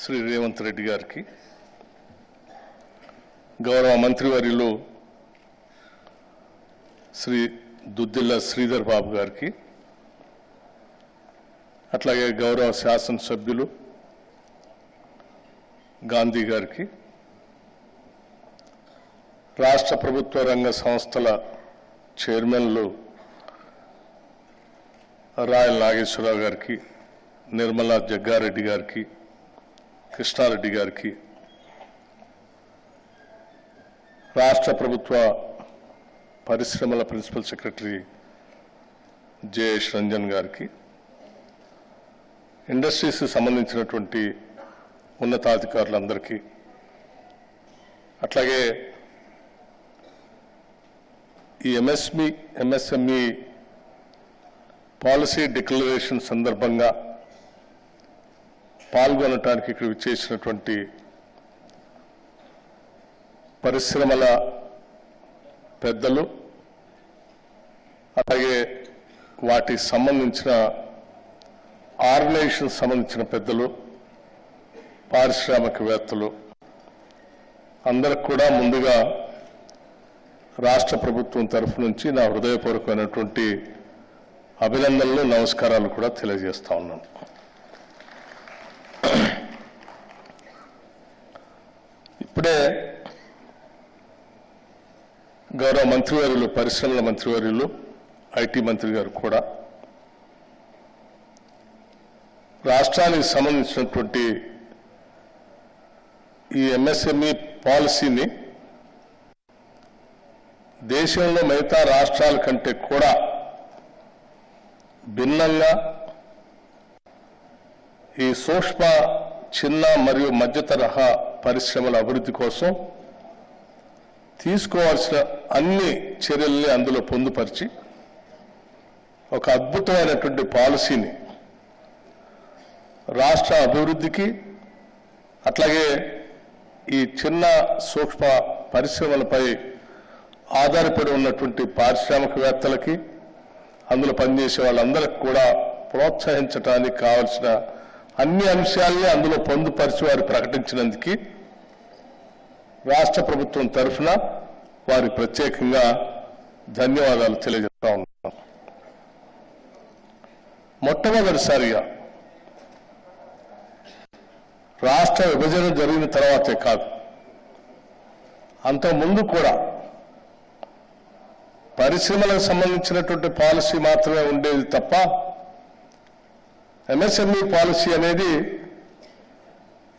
శ్రీ రేవంత్ రెడ్డి గారికి గౌరవ మంత్రివర్యులు శ్రీ దుద్దిల్ల శ్రీధర్ బాబు గారికి అట్లాగే గౌరవ శాసనసభ్యులు గాంధీ గారికి రాష్ట్ర ప్రభుత్వ రంగ సంస్థల చైర్మన్లు రాయల్ నాగేశ్వరరావు గారికి నిర్మలా జగ్గారెడ్డి గారికి కృష్ణారెడ్డి గారికి రాష్ట్ర ప్రభుత్వ పరిశ్రమల ప్రిన్సిపల్ సెక్రటరీ జేఎస్ రంజన్ గారికి ఇండస్ట్రీస్కి సంబంధించినటువంటి ఉన్నతాధికారులందరికీ అట్లాగే ఈ ఎంఎస్మి ఎంఎస్ఎంఈ పాలసీ డిక్లరేషన్ సందర్భంగా పాల్గొనటానికి ఇక్కడ విచ్చేసినటువంటి పరిశ్రమల పెద్దలు అలాగే వాటికి సంబంధించిన ఆర్గనైజేషన్ సంబంధించిన పెద్దలు పారిశ్రామికవేత్తలు అందరికి కూడా ముందుగా రాష్ట్ర ప్రభుత్వం తరఫు నుంచి నా హృదయపూర్వకమైనటువంటి అభినందనలు నమస్కారాలు కూడా తెలియజేస్తా ఉన్నాను. ఇప్పుడే గౌరవ మంత్రివర్యులు పరిశ్రమల మంత్రివర్యులు ఐటీ మంత్రి గారు కూడా రాష్ట్రానికి సంబంధించినటువంటి ఈ ఎంఎస్ఎంఈ పాలసీని దేశంలో మిగతా రాష్ట్రాల కంటే కూడా భిన్నంగా ఈ సూక్ష్మ చిన్న మరియు మధ్య తరహా పరిశ్రమల అభివృద్ధి కోసం తీసుకోవాల్సిన అన్ని చర్యల్ని అందులో పొందుపరిచి ఒక అద్భుతమైనటువంటి పాలసీని రాష్ట్ర అభివృద్ధికి అట్లాగే ఈ చిన్న సూక్ష్మ పరిశ్రమలపై ఆధారపడి ఉన్నటువంటి పారిశ్రామికవేత్తలకి అందులో పనిచేసే వాళ్ళందరికి కూడా ప్రోత్సహించడానికి కావలసిన అన్ని అంశాలని అందులో పొందుపరిచి వారు ప్రకటించినందుకు రాష్ట్ర ప్రభుత్వం తరఫున వారి ప్రత్యేకంగా ధన్యవాదాలు తెలియజేస్తా ఉన్నాం. మొట్టమొదటిసారిగా రాష్ట్ర విభజన జరిగిన తర్వాతే కాదు అంతకుముందు కూడా పరిశ్రమలకు సంబంధించినటువంటి పాలసీ మాత్రమే ఉండేది తప్ప ఎంఎస్ఎంఈ పాలసీ అనేది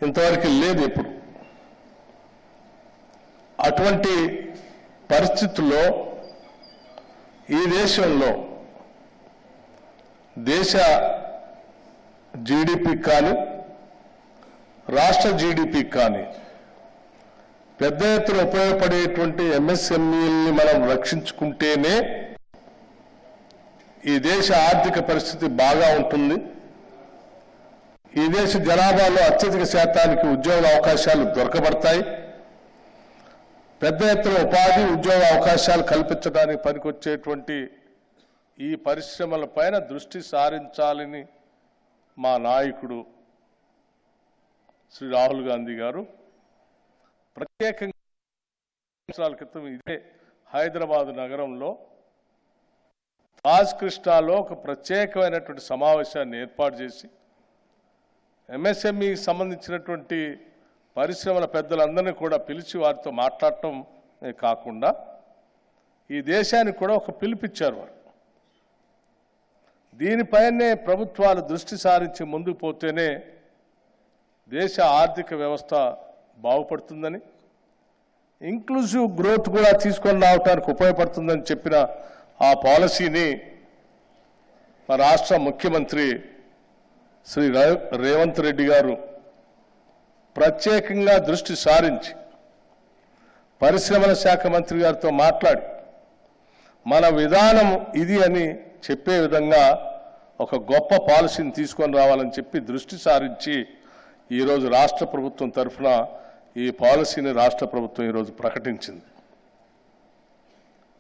ఇంతవరకు లేదు ఇప్పుడు. అటువంటి పరిస్థితుల్లో ఈ దేశంలో దేశ జీడిపి కానీ రాష్ట్ర జీడిపి కానీ పెద్ద ఎత్తున ఉపయోగపడేటువంటి ఎంఎస్ఎంఈల్ని మనం రక్షించుకుంటేనే ఈ దేశ ఆర్థిక పరిస్థితి బాగా ఉంటుంది. ఈ దేశ జనాభాలో అత్యధిక శాతానికి ఉద్యోగ అవకాశాలు దొరకబడతాయి. పెద్ద ఎత్తున ఉపాధి ఉద్యోగ అవకాశాలు కల్పించడానికి పనికొచ్చేటువంటి ఈ పరిశ్రమల పైన దృష్టి సారించాలని మా నాయకుడు శ్రీ రాహుల్ గాంధీ గారు. ప్రత్యేకంగా సంవత్సరాల క్రితం ఇదే హైదరాబాద్ నగరంలో తాజ్ కృష్ణాలో ఒక ప్రత్యేకమైనటువంటి సమావేశాన్ని ఏర్పాటు చేసి ఎంఎస్ఎంఈకి సంబంధించినటువంటి పరిశ్రమల పెద్దలందరినీ కూడా పిలిచి వారితో మాట్లాడటం కాకుండా ఈ దేశానికి కూడా ఒక పిలిపిచ్చారు వారు. దీనిపైనే ప్రభుత్వాలు దృష్టి సారించి ముందుకు పోతేనే దేశ ఆర్థిక వ్యవస్థ బాగుపడుతుందని ఇంక్లూజివ్ గ్రోత్ కూడా తీసుకొని రావడానికి ఉపయోగపడుతుందని చెప్పిన ఆ పాలసీని మా రాష్ట్ర ముఖ్యమంత్రి శ్రీ రేవంత్ రెడ్డి గారు ప్రత్యేకంగా దృష్టి సారించి పరిశ్రమల శాఖ మంత్రి గారితో మాట్లాడి మన విధానం ఇది అని చెప్పే విధంగా ఒక గొప్ప పాలసీని తీసుకొని రావాలని చెప్పి దృష్టి సారించి ఈరోజు రాష్ట్ర ప్రభుత్వం తరఫున ఈ పాలసీని రాష్ట్ర ప్రభుత్వం ఈరోజు ప్రకటించింది.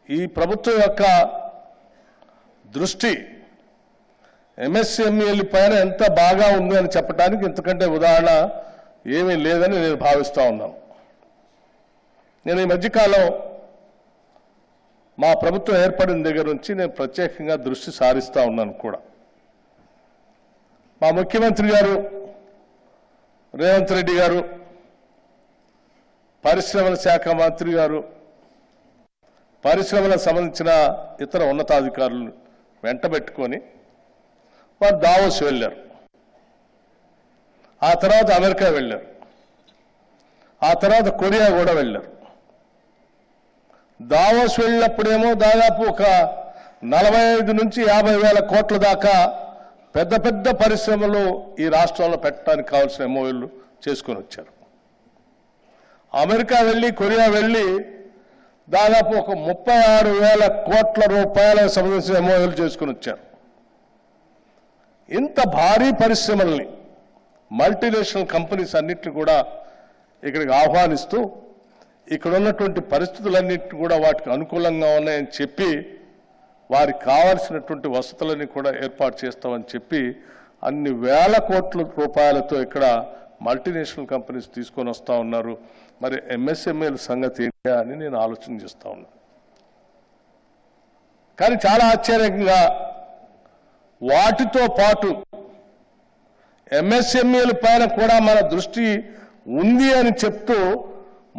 ఈ ప్రభుత్వం యొక్క దృష్టి ఎంఎస్ఎంఈల పైన ఎంత బాగా ఉంది అని చెప్పడానికి ఇంతకంటే ఉదాహరణ ఏమీ లేదని నేను భావిస్తూ ఉన్నాను. నేను ఈ మధ్యకాలం మా ప్రభుత్వం ఏర్పడిన దగ్గర నుంచి నేను ప్రత్యేకంగా దృష్టి సారిస్తూ ఉన్నాను కూడా. మా ముఖ్యమంత్రి గారు రేవంత్ రెడ్డి గారు పరిశ్రమల శాఖ మంత్రి గారు పరిశ్రమలకు సంబంధించిన ఇతర ఉన్నతాధికారులు వెంటబెట్టుకొని వారు దావోస్ వెళ్ళారు. ఆ తర్వాత అమెరికా వెళ్ళారు. ఆ తర్వాత కొరియా కూడా వెళ్ళారు. దావోస్ వెళ్ళినప్పుడేమో దాదాపు ఒక నలభై ఐదు నుంచి యాభై వేల కోట్ల దాకా పెద్ద పెద్ద పరిశ్రమలు ఈ రాష్ట్రంలో పెట్టడానికి కావాల్సిన ఎంఓఎలు చేసుకొని వచ్చారు. అమెరికా వెళ్ళి కొరియా వెళ్ళి దాదాపు ఒక ముప్పై ఆరు వేల కోట్ల రూపాయలకు సంబంధించిన ఎంఓఎలు చేసుకుని వచ్చారు. ఇంత భారీ పరిశ్రమల్ని మల్టీనేషనల్ కంపెనీస్ అన్నిటిని కూడా ఇక్కడికి ఆహ్వానిస్తూ ఇక్కడ ఉన్నటువంటి పరిస్థితులన్నింటినీ కూడా వాటికి అనుకూలంగా ఉన్నాయని చెప్పి వారికి కావాల్సినటువంటి వసతులని కూడా ఏర్పాటు చేస్తామని చెప్పి అన్ని వేల కోట్ల రూపాయలతో ఇక్కడ మల్టీనేషనల్ కంపెనీస్ తీసుకొని వస్తూ ఉన్నారు. మరి ఎంఎస్ఎంఏల సంగతి ఏంటి అని నేను ఆలోచన చేస్తా ఉన్నాను కానీ చాలా ఆశ్చర్యంగా వాటితో పాటు ఎంఎస్ఎంఈల పైన కూడా మన దృష్టి ఉంది అని చెప్తూ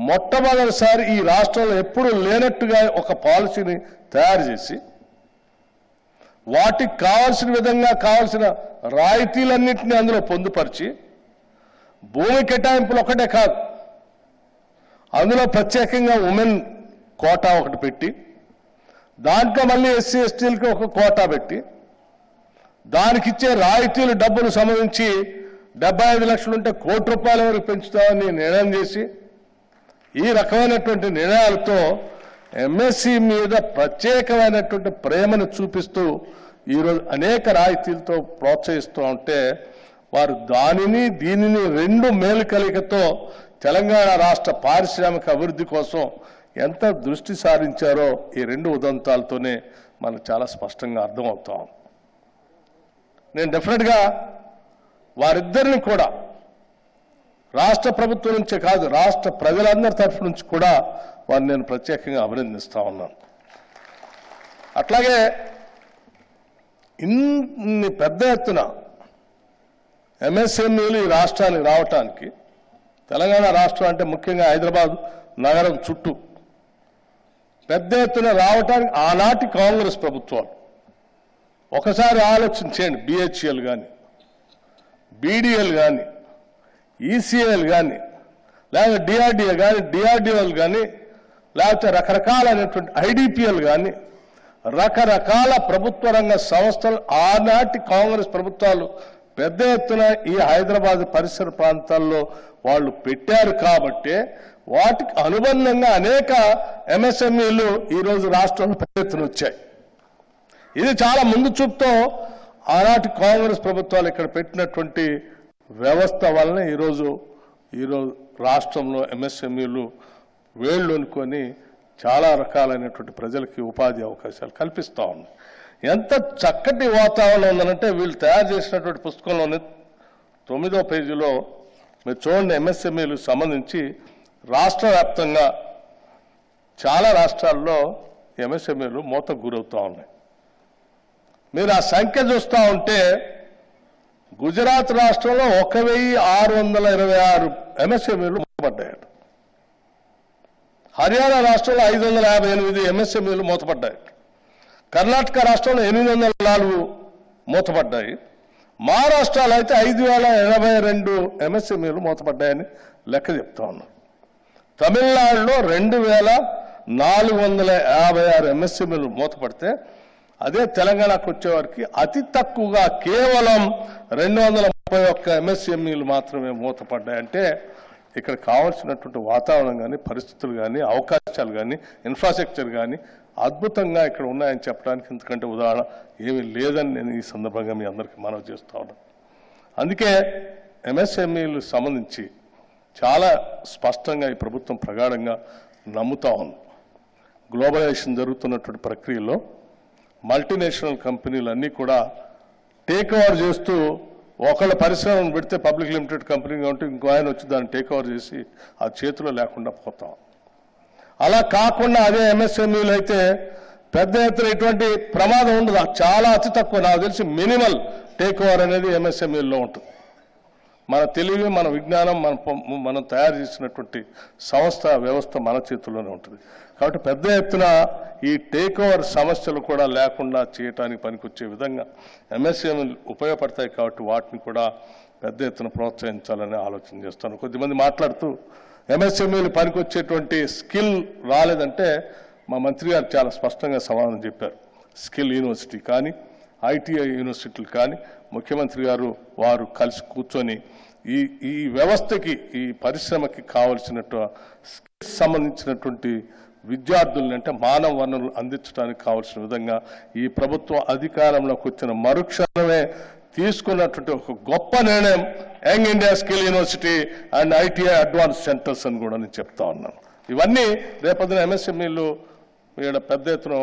మొట్టమొదటిసారి ఈ రాష్ట్రంలో ఎప్పుడూ లేనట్టుగా ఒక పాలసీని తయారు చేసి వాటికి కావాల్సిన విధంగా కావాల్సిన రాయితీలన్నింటినీ అందులో పొందుపరిచి భూమి కేటాయింపులు ఒకటే కాదు అందులో ప్రత్యేకంగా ఉమెన్ కోటా ఒకటి పెట్టి దాంట్లో మళ్ళీ ఎస్సీ ఎస్టీలకి ఒక కోటా పెట్టి దానికిచ్చే రాయితీలు డబ్బులు సంబంధించి డెబ్బై ఐదు లక్షలు ఉంటే కోటి రూపాయల వరకు పెంచుతామని నిర్ణయం చేసి ఈ రకమైనటువంటి నిర్ణయాలతో ఎంఎస్సి మీద ప్రత్యేకమైనటువంటి ప్రేమను చూపిస్తూ ఈరోజు అనేక రాయితీలతో ప్రోత్సహిస్తూ ఉంటే వారు దానిని దీనిని రెండు మేలు కలిగతో తెలంగాణ రాష్ట్ర పారిశ్రామిక అభివృద్ధి కోసం ఎంత దృష్టి సారించారో ఈ రెండు ఉదంతాలతోనే మనకు చాలా స్పష్టంగా అర్థమవుతాం నేను డెఫినెట్గా వారిద్దరిని కూడా రాష్ట్ర ప్రభుత్వం నుంచే కాదు రాష్ట్ర ప్రజలందరి తరఫు నుంచి కూడా వారిని నేను ప్రత్యేకంగా అభినందిస్తూ ఉన్నాను. అట్లాగే ఇన్ని పెద్ద ఎత్తున ఎంఎస్ఎంఈలు ఈ రాష్ట్రానికి రావటానికి తెలంగాణ రాష్ట్రం అంటే ముఖ్యంగా హైదరాబాద్ నగరం చుట్టూ పెద్ద ఎత్తున రావటానికి ఆనాటి కాంగ్రెస్ ప్రభుత్వాలు ఒకసారి ఆలోచన చేయండి బిహెచ్ఎల్ కానీ బీడీఎల్ కానీ ఈసీఎల్ కానీ లేకపోతే డిఆర్డిఏ కానీ డిఆర్డిఎల్ కానీ లేకపోతే రకరకాలైనటువంటి ఐడిపిఎల్ కానీ రకరకాల ప్రభుత్వ రంగ సంస్థలు ఆనాటి కాంగ్రెస్ ప్రభుత్వాలు పెద్ద ఎత్తున ఈ హైదరాబాద్ పరిసర ప్రాంతాల్లో వాళ్ళు పెట్టారు కాబట్టే వాటికి అనుబంధంగా అనేక ఎంఎస్ఎంఈలు ఈరోజు రాష్ట్రంలో పెద్ద ఎత్తున వచ్చాయి. ఇది చాలా ముందు చూపుతో ఆనాటి కాంగ్రెస్ ప్రభుత్వాలు ఇక్కడ పెట్టినటువంటి వ్యవస్థ వలన ఈరోజు ఈరోజు రాష్ట్రంలో ఎంఎస్ఎంఈలు వేళ్ళునుకొని చాలా రకాలైనటువంటి ప్రజలకి ఉపాధి అవకాశాలు కల్పిస్తూ ఉన్నాయి. ఎంత చక్కటి వాతావరణం ఉందనంటే వీళ్ళు తయారు చేసినటువంటి పుస్తకంలోని తొమ్మిదో పేజీలో మీరు చూడండి ఎంఎస్ఎంఈలు సంబంధించి రాష్ట్ర వ్యాప్తంగా చాలా రాష్ట్రాల్లో ఎంఎస్ఎంఈలు మూతకు గురవుతూ ఉన్నాయి. మీరు ఆ సంఖ్య చూస్తూ ఉంటే గుజరాత్ రాష్ట్రంలో ఒక వెయ్యి ఆరు వందల ఇరవై ఆరు ఎంఎస్ఎంఈలు మూతపడ్డాయట. హర్యానా రాష్ట్రంలో ఐదు వందల యాభై ఎనిమిది ఎంఎస్ఎంఈలు మూతపడ్డాయి. కర్ణాటక రాష్ట్రంలో ఎనిమిది వందల నాలుగు మూతపడ్డాయి. మహారాష్ట్రలో అయితే ఐదు వేల ఎనభై రెండు ఎంఎస్ఎంఈలు మూతపడ్డాయని లెక్క చెప్తా ఉన్నాం. తమిళనాడులో రెండు వేల నాలుగు వందల యాభై ఆరు ఎంఎస్ఎంఈలు మూతపడితే అదే తెలంగాణకు వచ్చేవారికి అతి తక్కువగా కేవలం రెండు వందల ముప్పై ఒక్క ఎంఎస్ఎంఈలు మాత్రమే మూతపడ్డాయంటే ఇక్కడ కావాల్సినటువంటి వాతావరణం కానీ పరిస్థితులు కానీ అవకాశాలు కానీ ఇన్ఫ్రాస్ట్రక్చర్ కానీ అద్భుతంగా ఇక్కడ ఉన్నాయని చెప్పడానికి ఎందుకంటే ఉదాహరణ ఏమీ లేదని నేను ఈ సందర్భంగా మీ అందరికీ మనవి చేస్తూ ఉన్నాను అందుకే ఎంఎస్ఎంఈలు సంబంధించి చాలా స్పష్టంగా ఈ ప్రభుత్వం ప్రగాఢంగా నమ్ముతా ఉంది. గ్లోబలైజేషన్ జరుగుతున్నటువంటి ప్రక్రియలో మల్టీనేషనల్ కంపెనీలు అన్నీ కూడా టేక్ ఓవర్ చేస్తూ ఒకళ్ళ పరిశ్రమను పెడితే పబ్లిక్ లిమిటెడ్ కంపెనీగా ఉంటే ఇంకో ఆయన వచ్చి దాన్ని టేక్ ఓవర్ చేసి ఆ చేతిలో లేకుండా పోతాం. అలా కాకుండా అదే ఎంఎస్ఎంఈలు అయితే పెద్ద ఎత్తున ఇటువంటి ప్రమాదం ఉండదు. చాలా అతి తక్కువ. నాకు తెలిసి మినిమల్ టేక్ ఓవర్ అనేది ఎంఎస్ఎంఈల్లో ఉంటుంది. మన తెలివి మన విజ్ఞానం మన మనం తయారు చేసినటువంటి సంస్థ వ్యవస్థ మన చేతుల్లోనే ఉంటుంది. కాబట్టి పెద్ద ఎత్తున ఈ టేక్ ఓవర్ సమస్యలు కూడా లేకుండా చేయటానికి పనికొచ్చే విధంగా ఎంఎస్ఎం ఉపయోగపడతాయి కాబట్టి వాటిని కూడా పెద్ద ఎత్తున ప్రోత్సహించాలని ఆలోచన చేస్తాను. కొద్దిమంది మాట్లాడుతూ ఎంఎస్ఎంఈలు పనికొచ్చేటువంటి స్కిల్ రాలేదంటే మా మంత్రి గారు చాలా స్పష్టంగా సమాధానం చెప్పారు. స్కిల్ యూనివర్సిటీ కానీ ఐటీఐ యూనివర్సిటీలు కానీ ముఖ్యమంత్రి గారు వారు కలిసి కూర్చొని ఈ ఈ వ్యవస్థకి ఈ పరిశ్రమకి కావలసినట్టు స్కిల్స్ సంబంధించినటువంటి విద్యార్థులను అంటే మానవ వనరులు అందించడానికి కావాల్సిన విధంగా ఈ ప్రభుత్వం అధికారంలోకి వచ్చిన మరుక్షణమే తీసుకున్నటువంటి ఒక గొప్ప నిర్ణయం young India skill university and ITI advance centres అని కూడా నేను చెప్తా ఉన్నాను. ఇవన్నీ రేపొద్దున ఎంఎస్ఎంఈలు ఈడ పెద్ద ఎత్తున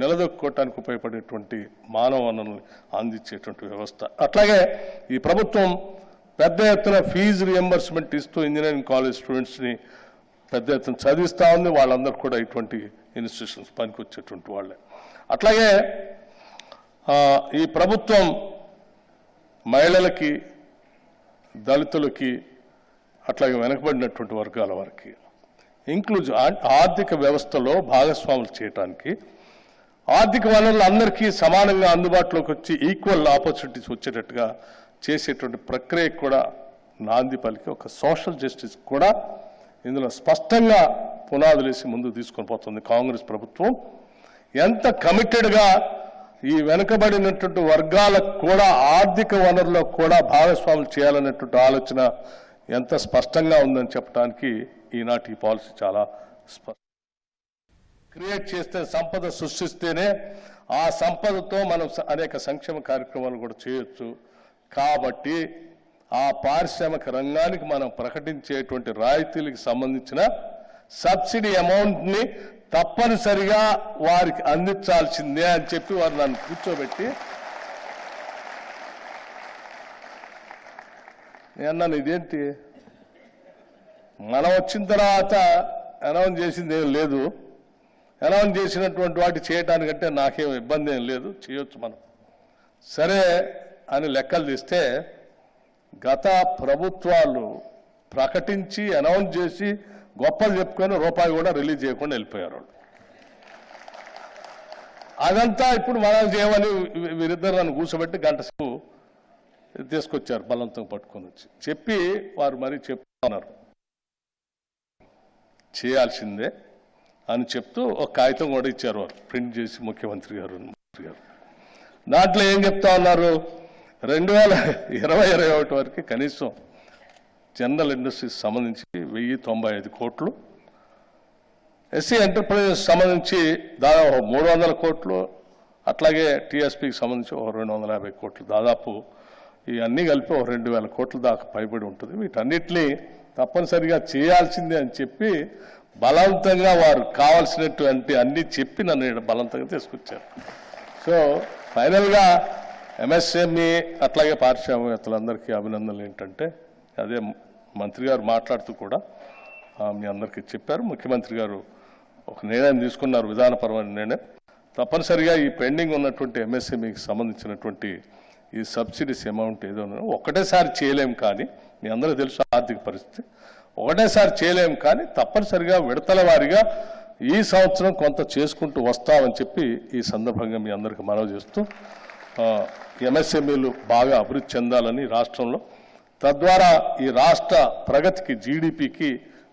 నిలదొక్కుకోవటానికి ఉపయోగపడేటువంటి మానవ వనరులు అందించేటువంటి వ్యవస్థ. అట్లాగే ఈ ప్రభుత్వం పెద్ద ఎత్తున ఫీజు రియంబర్స్మెంట్ ఇస్తూ ఇంజనీరింగ్ కాలేజ్ స్టూడెంట్స్ని పెద్ద ఎత్తున చదివిస్తూ ఉంది. వాళ్ళందరూ కూడా ఇటువంటి ఇన్స్టిట్యూషన్స్ పనికొచ్చేటువంటి వాళ్ళే. అట్లాగే ఈ ప్రభుత్వం మహిళలకి దళితులకి అట్లాగే వెనకబడినటువంటి వర్గాల వారికి ఇంక్లూజ్ ఆర్థిక వ్యవస్థలో భాగస్వాములు చేయడానికి ఆర్థిక వనరులు అందరికీ సమానంగా అందుబాటులోకి వచ్చి ఈక్వల్ ఆపర్చునిటీస్ వచ్చేటట్టుగా చేసేటువంటి ప్రక్రియకు కూడా నాంది పలికి ఒక సోషల్ జస్టిస్ కూడా ఇందులో స్పష్టంగా పునాదులేసి ముందుకు తీసుకొని పోతుంది కాంగ్రెస్ ప్రభుత్వం. ఎంత కమిటెడ్గా ఈ వెనుకబడినటువంటి వర్గాలకు కూడా ఆర్థిక వనరులో కూడా భాగస్వాములు చేయాలనేటువంటి ఆలోచన ఎంత స్పష్టంగా ఉందని చెప్పడానికి ఈనాటి పాలసీ చాలా స్పష్టం క్రియేట్ చేస్తే సంపద సృష్టిస్తేనే ఆ సంపదతో మనం అనేక సంక్షేమ కార్యక్రమాలు కూడా చేయొచ్చు. కాబట్టి ఆ పారిశ్రామిక రంగానికి మనం ప్రకటించేటువంటి రాయితీలకు సంబంధించిన సబ్సిడీ అమౌంట్ని తప్పనిసరిగా వారికి అందించాల్సిందే అని చెప్పి వారు నన్ను కూర్చోబెట్టి నేను అన్నాను ఇదేంటి? మనం వచ్చిన తర్వాత అనౌన్స్ చేసింది ఏం లేదు. అనౌన్స్ చేసినటువంటి వాటి చేయడానికంటే నాకేం ఇబ్బంది ఏం లేదు. చేయొచ్చు మనం. సరే అని లెక్కలు తీస్తే గత ప్రభుత్వాలు ప్రకటించి అనౌన్స్ చేసి గొప్పలు చెప్పుకొని రూపాయి కూడా రిలీజ్ చేయకుండా వెళ్ళిపోయారు వాళ్ళు. అదంతా ఇప్పుడు మనం చేయమని వీరిద్దరు నన్ను కూర్చోబెట్టి గంట సేపు తీసుకొచ్చారు బలంతం పట్టుకొని వచ్చి. చెప్పి వారు మరీ చెప్తున్నారు. చేయాల్సిందే అని చెప్తూ ఒక కాగితం కూడా ఇచ్చారు వారు. ప్రింట్ చేసి ముఖ్యమంత్రి గారు మంత్రి గారు. దాంట్లో ఏం చెప్తా ఉన్నారు? రెండు వేల ఇరవై ఇరవై ఒకటి వరకు కనీసం జనరల్ ఇండస్ట్రీస్ సంబంధించి వెయ్యి తొంభై ఐదు కోట్లు ఎస్సీ ఎంటర్ప్రైజెస్ సంబంధించి దాదాపు మూడు వందల కోట్లు అట్లాగే టీఎస్పీకి సంబంధించి ఒక రెండు వందల యాభై కోట్లు దాదాపు ఇవన్నీ కలిపి ఒక రెండు వేల కోట్ల దాకా పైబడి ఉంటుంది. వీటన్నిటినీ తప్పనిసరిగా చేయాల్సిందే అని చెప్పి బలవంతంగా వారు కావాల్సినటువంటి అన్నీ చెప్పి నన్ను ఈడ బలవంతంగా తీసుకొచ్చారు. సో ఫైనల్గా ఎంఎస్ఎంఈ అట్లాగే పారిశ్రామికవేత్తలందరికీ అభినందనలు ఏంటంటే అదే మంత్రి గారు మాట్లాడుతూ కూడా మీ అందరికీ చెప్పారు. ముఖ్యమంత్రి గారు ఒక నిర్ణయం తీసుకున్నారు విధానపరమైన నిర్ణయం. తప్పనిసరిగా ఈ పెండింగ్ ఉన్నటువంటి ఎంఎస్ఎంఈకి సంబంధించినటువంటి ఈ సబ్సిడీస్ అమౌంట్ ఏదో ఒకటేసారి చేయలేం కానీ మీ అందరూ తెలుసు ఆర్థిక పరిస్థితి. ఒకటేసారి చేయలేం కానీ తప్పనిసరిగా విడతల వారిగా ఈ సంవత్సరం కొంత చేసుకుంటూ వస్తామని చెప్పి ఈ సందర్భంగా మీ అందరికీ మనవి చేస్తూ ఎంఎస్ఎంఈలు బాగా అభివృద్ధి చెందాలని రాష్ట్రంలో. తద్వారా ఈ రాష్ట్ర ప్రగతికి జీడిపికి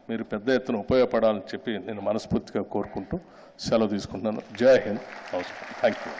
మీరు పెద్ద ఎత్తున ఉపయోగపడాలని చెప్పి నేను మనస్ఫూర్తిగా కోరుకుంటూ సెలవు తీసుకుంటున్నాను. జై హింద్. Thank you